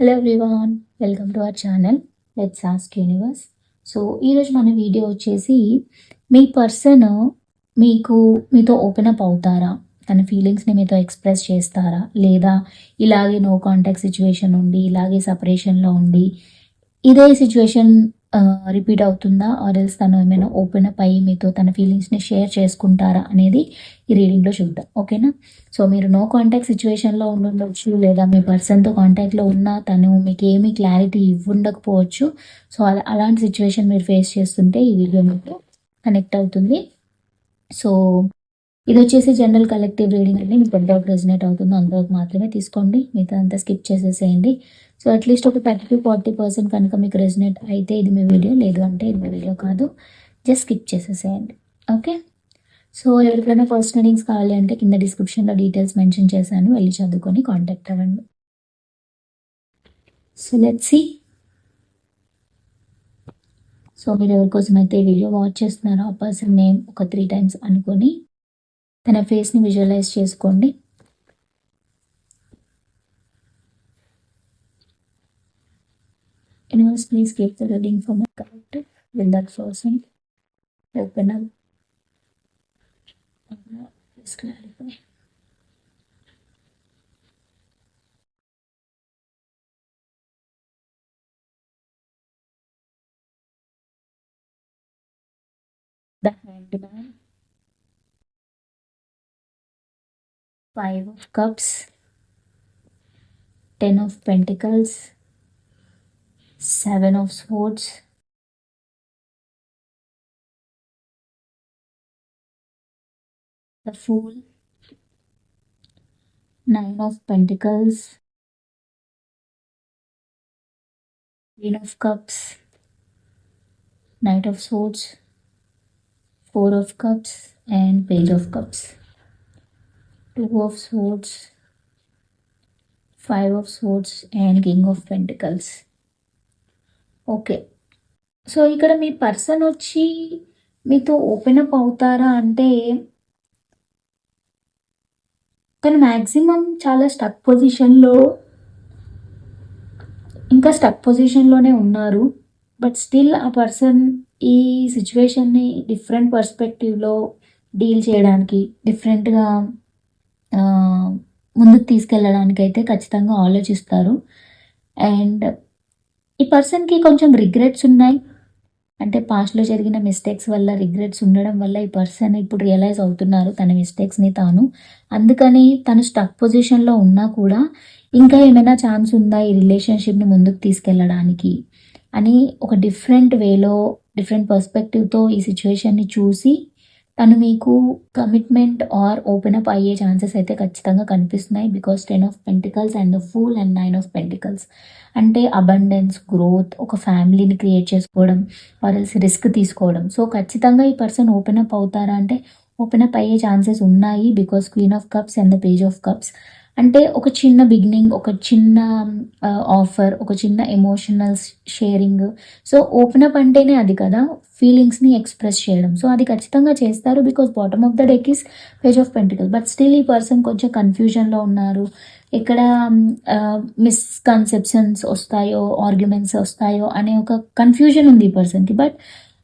Hello everyone welcome to our channel let's ask universe so ఈరోజు మన video వచ్చేసి మీ person మీకు మీతో ఓపెన్ అప్ అవుతారా? తన ఫీలింగ్స్ని మీతో ఎక్స్ప్రెస్ చేస్తారా? లేదా ఇలాగే నో కాంటాక్ట్ సిచ్యువేషన్ ఉండి ఇలాగే సపరేషన్లో ఉండి ఇదే సిచ్యువేషన్ రిపీట్ అవుతుందా? ఆర్ ఎల్స్ తను ఏమైనా ఓపెన్ అప్ అయ్యి మీతో తన ఫీలింగ్స్ని షేర్ చేసుకుంటారా అనేది ఈ రీడింగ్లో చూద్దాం. ఓకేనా సో మీరు నో కాంటాక్ట్ సిచ్యువేషన్లో ఉండుండొచ్చు లేదా మీ పర్సన్తో కాంటాక్ట్లో ఉన్నా తను మీకు ఏమీ క్లారిటీ ఇవ్వండకపోవచ్చు సో అలా అలాంటి సిచ్యువేషన్ మీరు ఫేస్ చేస్తుంటే ఈ వీడియో మీకు కనెక్ట్ అవుతుంది. సో ఇది వచ్చేసి జనరల్ కలెక్టివ్ రీడింగ్ అండి. మీకు ఎంతవరకు రెజినేట్ అవుతుందో అంతవరకు మాత్రమే తీసుకోండి. మిగతా అంతా స్కిప్ చేసేసేయండి. సో అట్లీస్ట్ ఒక థర్టీ టు ఫార్టీ పర్సెంట్ కనుక మీకు రెజినేట్ అయితే ఇది మీ వీడియో. లేదు అంటే ఇది మీ వీడియో కాదు. జస్ట్ స్కిప్ చేసేసేయండి. ఓకే? సో ఎవరికైనా ఫస్ట్ రీడింగ్స్ కావాలి అంటే కింద డిస్క్రిప్షన్లో డీటెయిల్స్ మెన్షన్ చేశాను. వెళ్ళి చదువుకొని కాంటాక్ట్ అవ్వండి. సో లెట్ సి సో మీరు ఎవరికోసమైతే అయితే వీడియో వాచ్ చేస్తున్నారో ఆ పర్సన్ నేమ్ ఒక త్రీ టైమ్స్ అనుకొని తన ఫేస్ని విజువలైజ్ చేసుకోండి. Animals please keep the reading for my correct win that flossing open The handman Five of Cups. Ten of Pentacles. Seven of Swords. The Fool. Nine of Pentacles. Queen of Cups. Knight of Swords. Four of Cups and Page of Cups. Two of swords five of swords and king of pentacles okay so ఇక్కడ మీ person వచ్చి మీతో open up అవుతారా అంటే తను maximum చాలా stuck పొజిషన్లో ఇంకా స్టక్ పొజిషన్లోనే ఉన్నారు. బట్ స్టిల్ ఆ పర్సన్ ఈ సిచ్యువేషన్ని డిఫరెంట్ పర్స్పెక్టివ్లో డీల్ చేయడానికి డిఫరెంట్గా ముందుకు తీసుకెళ్ళడానికి అయితే ఖచ్చితంగా ఆలోచిస్తారు. అండ్ ఈ పర్సన్కి కొంచెం రిగ్రెట్స్ ఉన్నాయి. అంటే పాస్ట్లో జరిగిన మిస్టేక్స్ వల్ల రిగ్రెట్స్ ఉండడం వల్ల ఈ పర్సన్ ఇప్పుడు రియలైజ్ అవుతున్నారు తన మిస్టేక్స్ని తాను. అందుకని తను స్టక్ పొజిషన్లో ఉన్నా కూడా ఇంకా ఏమైనా ఛాన్స్ ఉందా ఈ రిలేషన్షిప్ని ముందుకు తీసుకెళ్ళడానికి అని ఒక డిఫరెంట్ వేలో డిఫరెంట్ పర్స్పెక్టివ్తో ఈ సిచ్యువేషన్ని చూసి తను మీకు కమిట్మెంట్ ఆర్ ఓపెన్ అప్ అయ్యే ఛాన్సెస్ అయితే ఖచ్చితంగా కనిపిస్తున్నాయి because ten of pentacles and full fool and nine of pentacles అంటే అబండెన్స్ గ్రోత్ ఒక ఫ్యామిలీని క్రియేట్ చేసుకోవడం ఆర్ఎల్స్ రిస్క్ తీసుకోవడం. సో ఖచ్చితంగా ఈ పర్సన్ ఓపెన్ అప్ అవుతారా అంటే ఓపెన్ అప్ అయ్యే ఛాన్సెస్ ఉన్నాయి because queen of cups and the page of cups అంటే ఒక చిన్న బిగినింగ్ ఒక చిన్న ఆఫర్ ఒక చిన్న emotional sharing so open up అంటేనే అది కదా ఫీలింగ్స్ని ఎక్స్ప్రెస్ చేయడం. సో అది ఖచ్చితంగా చేస్తారు because bottom of the deck is page of pentacle but still ఈ పర్సన్ కొంచెం కన్ఫ్యూజన్లో ఉన్నారు. ఎక్కడ మిస్కన్సెప్షన్స్ వస్తాయో ఆర్గ్యుమెంట్స్ వస్తాయో అనే ఒక కన్ఫ్యూజన్ ఉంది ఈ పర్సన్కి but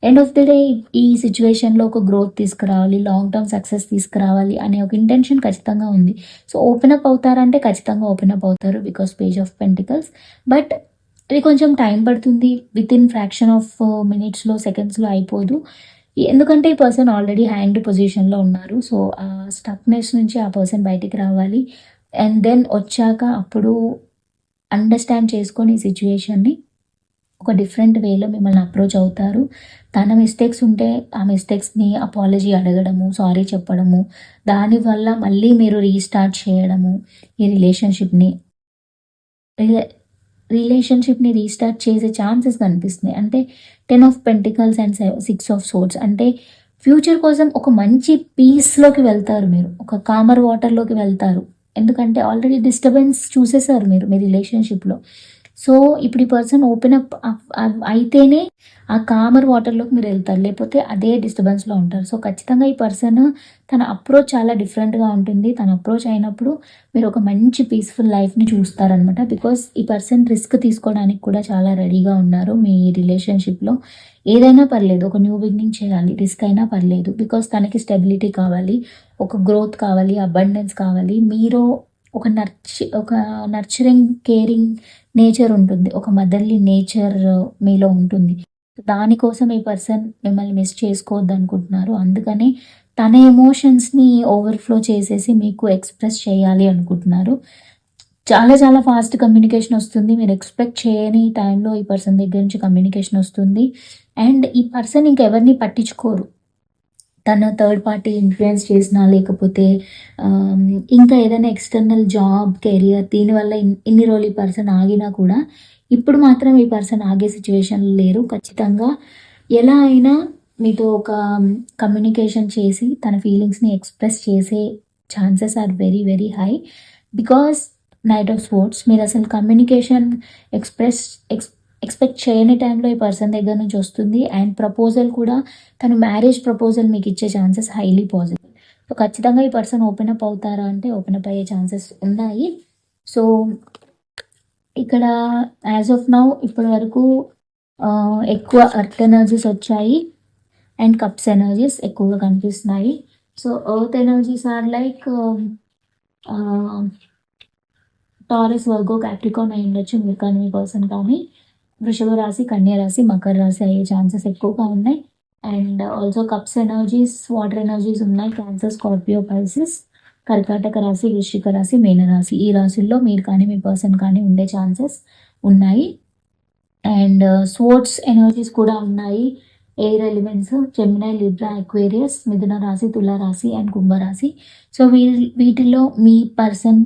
end of the day ఈ సిచ్యువేషన్లో ఒక గ్రోత్ తీసుకురావాలి లాంగ్ టర్మ్ సక్సెస్ తీసుకురావాలి అనే ఒక ఇంటెన్షన్ ఖచ్చితంగా ఉంది. సో ఓపెన్ అప్ అవుతారంటే ఖచ్చితంగా ఓపెన్ అప్ అవుతారు because page of pentacles but ఇది కొంచెం టైం పడుతుంది. విత్ ఇన్ ఫ్రాక్షన్ ఆఫ్ మినిట్స్లో సెకండ్స్లో అయిపోదు. ఎందుకంటే ఈ పర్సన్ ఆల్రెడీ హ్యాండ్ పొజిషన్లో ఉన్నారు. సో ఆ స్టక్నెస్ నుంచి ఆ పర్సన్ బయటికి రావాలి. అండ్ దెన్ వచ్చాక అప్పుడు అండర్స్టాండ్ చేసుకొని ఈ సిచ్యువేషన్ని ఒక డిఫరెంట్ వేలో మిమ్మల్ని అప్రోచ్ అవుతారు. తన మిస్టేక్స్ ఉంటే ఆ మిస్టేక్స్ని అపాలజీ అడగడము సారీ చెప్పడము దానివల్ల మళ్ళీ మీరు రీస్టార్ట్ చేయడము ఈ రిలేషన్షిప్ని రిలే రిలేషన్షిప్ని రీస్టార్ట్ చేసే ఛాన్సెస్ కనిపిస్తున్నాయి. అంటే ten of pentacles and six of swords అంటే ఫ్యూచర్ కోసం ఒక మంచి పీస్లోకి వెళ్తారు మీరు. ఒక కామర్ వాటర్లోకి వెళ్తారు. ఎందుకంటే ఆల్రెడీ డిస్టర్బెన్స్ చూసేసారు మీరు మీ రిలేషన్షిప్లో సో ఇప్పుడు ఈ పర్సన్ ఓపెన్ అప్ అయితేనే ఆ కామర్ వాటర్లోకి మీరు వెళ్తారు. లేకపోతే అదే డిస్టర్బెన్స్లో ఉంటారు. సో ఖచ్చితంగా ఈ పర్సన్ తన అప్రోచ్ చాలా డిఫరెంట్గా ఉంటుంది. తన అప్రోచ్ అయినప్పుడు మీరు ఒక మంచి పీస్ఫుల్ లైఫ్ని చూస్తారనమాట బికాస్ ఈ పర్సన్ రిస్క్ తీసుకోవడానికి కూడా చాలా రెడీగా ఉన్నారు మీ రిలేషన్షిప్లో ఏదైనా పర్లేదు ఒక న్యూ బిగినింగ్ చేయాలి. రిస్క్ అయినా పర్లేదు. బికాస్ తనకి స్టెబిలిటీ కావాలి ఒక గ్రోత్ కావాలి అబండెన్స్ కావాలి. మీరు ఒక నర్చి ఒక నర్చరింగ్ కేరింగ్ నేచర్ ఉంటుంది. ఒక మదర్లీ నేచర్ మీలో ఉంటుంది. దానికోసం ఈ పర్సన్ మిమ్మల్ని మిస్ చేసుకోవద్దు అనుకుంటున్నారు అందుకని తన ఎమోషన్స్ని ఓవర్ఫ్లో చేసేసి మీకు ఎక్స్ప్రెస్ చేయాలి అనుకుంటున్నారు. చాలా చాలా ఫాస్ట్ కమ్యూనికేషన్ వస్తుంది. మీరు ఎక్స్పెక్ట్ చేయని టైంలో ఈ పర్సన్ దగ్గర నుంచి కమ్యూనికేషన్ వస్తుంది. అండ్ ఈ పర్సన్ ఇంకెవరిని పట్టించుకోరు. తను థర్డ్ పార్టీ ఇన్ఫ్లుయెన్స్ చేసినా లేకపోతే um, ఇంకా ఏదైనా ఎక్స్టర్నల్ జాబ్ కెరియర్ దీనివల్ల ఇన్ని రోజులు ఈ పర్సన్ ఆగినా కూడా ఇప్పుడు మాత్రం ఈ పర్సన్ ఆగే సిచ్యువేషన్లో లేరు. ఖచ్చితంగా ఎలా అయినా మీతో ఒక um, కమ్యూనికేషన్ చేసి తన ఫీలింగ్స్ని ఎక్స్ప్రెస్ చేసే chances are very very high because knight of swords మీరు అసలు కమ్యూనికేషన్ ఎక్స్ప్రెస్ ఎక్స్ ఎక్స్పెక్ట్ చేయని టైంలో ఈ పర్సన్ దగ్గర నుంచి వస్తుంది. అండ్ ప్రపోజల్ కూడా తను మ్యారేజ్ ప్రపోజల్ మీకు ఇచ్చే ఛాన్సెస్ హైలీ పాజిటివ్. సో ఖచ్చితంగా ఈ పర్సన్ ఓపెన్ అప్ అవుతారా అంటే ఓపెన్ అప్ అయ్యే ఛాన్సెస్ ఉన్నాయి. సో ఇక్కడ యాజ్ ఆఫ్ నౌ ఇప్పటి వరకు ఎక్కువ అర్త్ ఎనర్జీస్ వచ్చాయి. అండ్ కప్స్ ఎనర్జీస్ ఎక్కువగా కనిపిస్తున్నాయి. So earth energies are like Taurus Virgo Capricorn అయి ఉండొచ్చు. మీరు కానీ మీ పర్సన్ కానీ. వృషభ రాశి కన్యా రాశి మకర రాశి అయ్యే ఛాన్సెస్ ఎక్కువగా ఉన్నాయి. And also cups energies water energies ఉన్నాయి. క్యాన్సర్ స్కార్పియో పైసిస్ కర్కాటక రాశి వృశ్చిక రాశి మీన రాశి. ఈ రాశుల్లో మీరు కానీ మీ పర్సన్ కానీ ఉండే ఛాన్సెస్ ఉన్నాయి. అండ్ స్పోర్ట్స్ ఎనర్జీస్ కూడా ఉన్నాయి. Air elements Gemini Libra Aquarius మిథున రాశి తుల రాశి అండ్ కుంభరాశి సో వీ వీటిలో మీ పర్సన్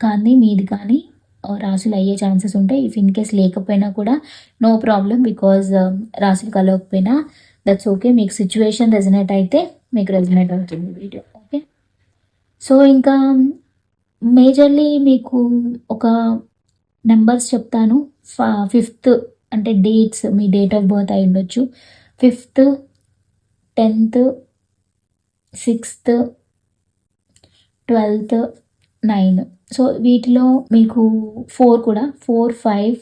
కానీ మీది కానీ ఆ, రాశులు అయ్యే ఛాన్సెస్ ఉంటాయి. ఇఫ్ ఇన్ కేస్ లేకపోయినా కూడా నో ప్రాబ్లం బికాజ్ రాశులు కలవకపోయినా దట్స్ ఓకే మీకు సిచ్యువేషన్ రెజనేట్ అయితే మీకు రెజనేట్ అవుతుంది వీడియో ఓకే సో ఇంకా మేజర్లీ మీకు ఒక నెంబర్స్ చెప్తాను. ఫిఫ్త్ అంటే డేట్స్ మీ డేట్ ఆఫ్ బర్త్ అయి ఉండొచ్చు. Fifth tenth sixth twelfth nine. So వీటిలో మీకు ఫోర్ కూడా four five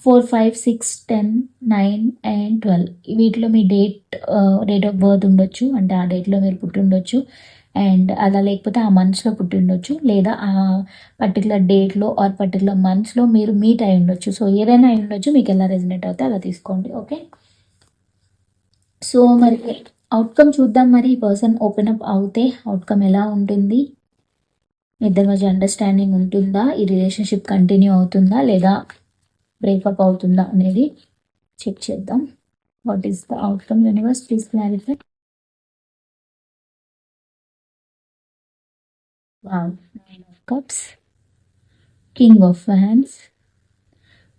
four five six ten nine and twelve. వీటిలో మీ డేట్ డేట్ ఆఫ్ బర్త్ ఉండొచ్చు అంటే ఆ డేట్లో మీరు పుట్టి ఉండొచ్చు అండ్ అలా లేకపోతే ఆ మంత్స్లో పుట్టి ఉండొచ్చు లేదా ఆ పర్టికులర్ డేట్లో ఆర్ పర్టికులర్ మంత్స్లో మీరు మీట్ అయి ఉండొచ్చు. సో ఏదైనా అయి ఉండొచ్చు మీకు ఎలా రెజినేట్ అవుతే అలా తీసుకోండి ఓకే? సో మరి అవుట్కమ్ చూద్దాం మరి. ఈ పర్సన్ ఓపెన్ అప్ అవుతే అవుట్కమ్ ఎలా ఉంటుంది? ఇద్దరి మధ్య అండర్స్టాండింగ్ ఉంటుందా? ఈ రిలేషన్షిప్ కంటిన్యూ అవుతుందా? లేదా బ్రేకప్ అవుతుందా అనేది చెక్ చేద్దాం. What is the outcome universe please clarify nine of cups king of hands Wands,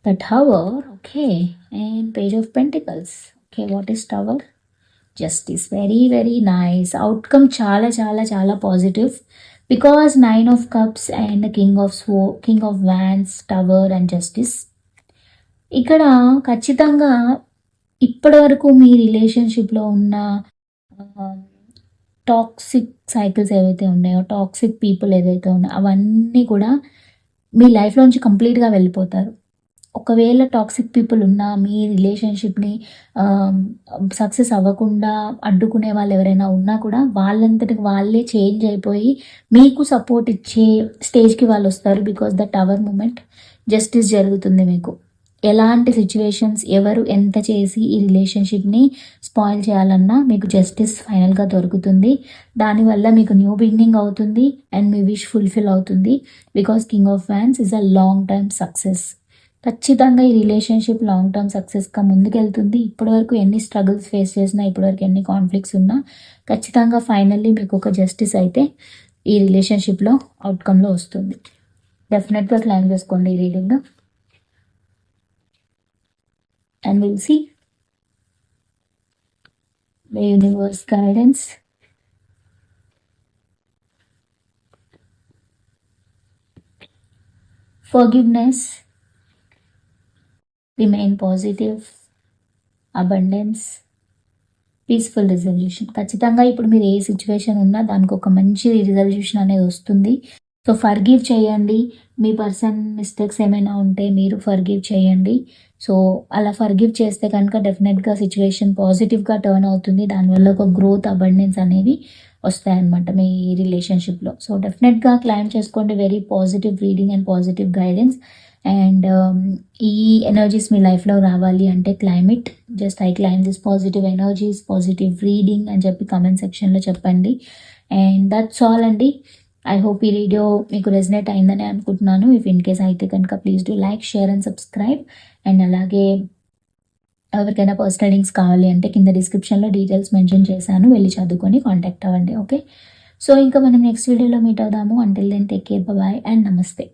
the Tower, okay, and Page of Pentacles. Okay, what is Tower? Justice very very nice. Outcome చాలా చాలా చాలా positive because nine of cups and king of స్వో king of wands tower and justice ఇక్కడ ఖచ్చితంగా ఇప్పటి వరకు మీ రిలేషన్షిప్లో ఉన్న um, toxic cycles ఏవైతే ఉన్నాయో టాక్సిక్ పీపుల్ ఏదైతే ఉన్నాయో అవన్నీ కూడా మీ లైఫ్లోంచి కంప్లీట్గా వెళ్ళిపోతారు. ఒకవేళ టాక్సిక్ పీపుల్ ఉన్నా మీ రిలేషన్షిప్ని సక్సెస్ అవ్వకుండా అడ్డుకునే వాళ్ళు ఎవరైనా ఉన్నా కూడా వాళ్ళంతటికి వాళ్ళే చేంజ్ అయిపోయి మీకు సపోర్ట్ ఇచ్చే స్టేజ్కి వాళ్ళు వస్తారు because the tower moment justice జరుగుతుంది మీకు. ఎలాంటి సిచ్యువేషన్స్ ఎవరు ఎంత చేసి ఈ రిలేషన్షిప్ని స్పాయిల్ చేయాలన్నా మీకు జస్టిస్ ఫైనల్గా దొరుకుతుంది. దానివల్ల మీకు న్యూ బిగినింగ్ అవుతుంది అండ్ మీ విష్ ఫుల్ఫిల్ అవుతుంది because king of fans is a long time success ఖచ్చితంగా ఈ రిలేషన్షిప్ లాంగ్ టర్మ్ సక్సెస్గా ముందుకెళ్తుంది. ఇప్పటివరకు ఎన్ని స్ట్రగుల్స్ ఫేస్ చేసినా ఇప్పటివరకు ఎన్ని కాన్ఫ్లిక్ట్స్ ఉన్నా ఖచ్చితంగా ఫైనల్లీ మీకు ఒక జస్టిస్ అయితే ఈ రిలేషన్షిప్లో అవుట్కంలో వస్తుంది. డెఫినెట్గా క్లైమ్ చేసుకోండి ఈ reading. And will see the universe guidance forgiveness, remain positive abundance peaceful resolution ఖచ్చితంగా ఇప్పుడు మీరు ఏ సిచ్యువేషన్ ఉన్నా దానికి ఒక మంచి రిజల్యూషన్ అనేది వస్తుంది. సో ఫర్గివ్ చేయండి. మీ పర్సన్ మిస్టేక్స్ ఏమైనా ఉంటే మీరు ఫర్గివ్ చేయండి. సో అలా ఫర్గివ్ చేస్తే కనుక డెఫినెట్గా సిచ్యువేషన్ పాజిటివ్గా టర్న్ అవుతుంది. దానివల్ల ఒక గ్రోత్ అబండెన్స్ అనేవి వస్తాయన్నమాట మీ రిలేషన్షిప్లో సో డెఫినెట్గా క్లైమ్ చేసుకోండి. Very positive reading and positive guidance and um, ఈ ఎనర్జీస్ మీ లైఫ్లో రావాలి అంటే climate just I claim this positive energies positive reading అని చెప్పి కామెంట్ సెక్షన్లో చెప్పండి. అండ్ దట్స్ ఆల్ అండి. ఐ హోప్ ఈ వీడియో మీకు రెజనేట్ అయిందని అనుకుంటున్నాను. ఇఫ్ ఇన్ కేస్ అయితే కనుక please do like share and subscribe and అలాగే ఎవరికైనా పర్సనల్ లింక్స్ కావాలి అంటే కింద డిస్క్రిప్షన్లో డీటెయిల్స్ మెన్షన్ చేశాను. వెళ్ళి చదువుకొని కాంటాక్ట్ అవ్వండి ఓకే సో ఇంకా మనం నెక్స్ట్ వీడియోలో మీట్ అవుదాము. Until then take care bye and నమస్తే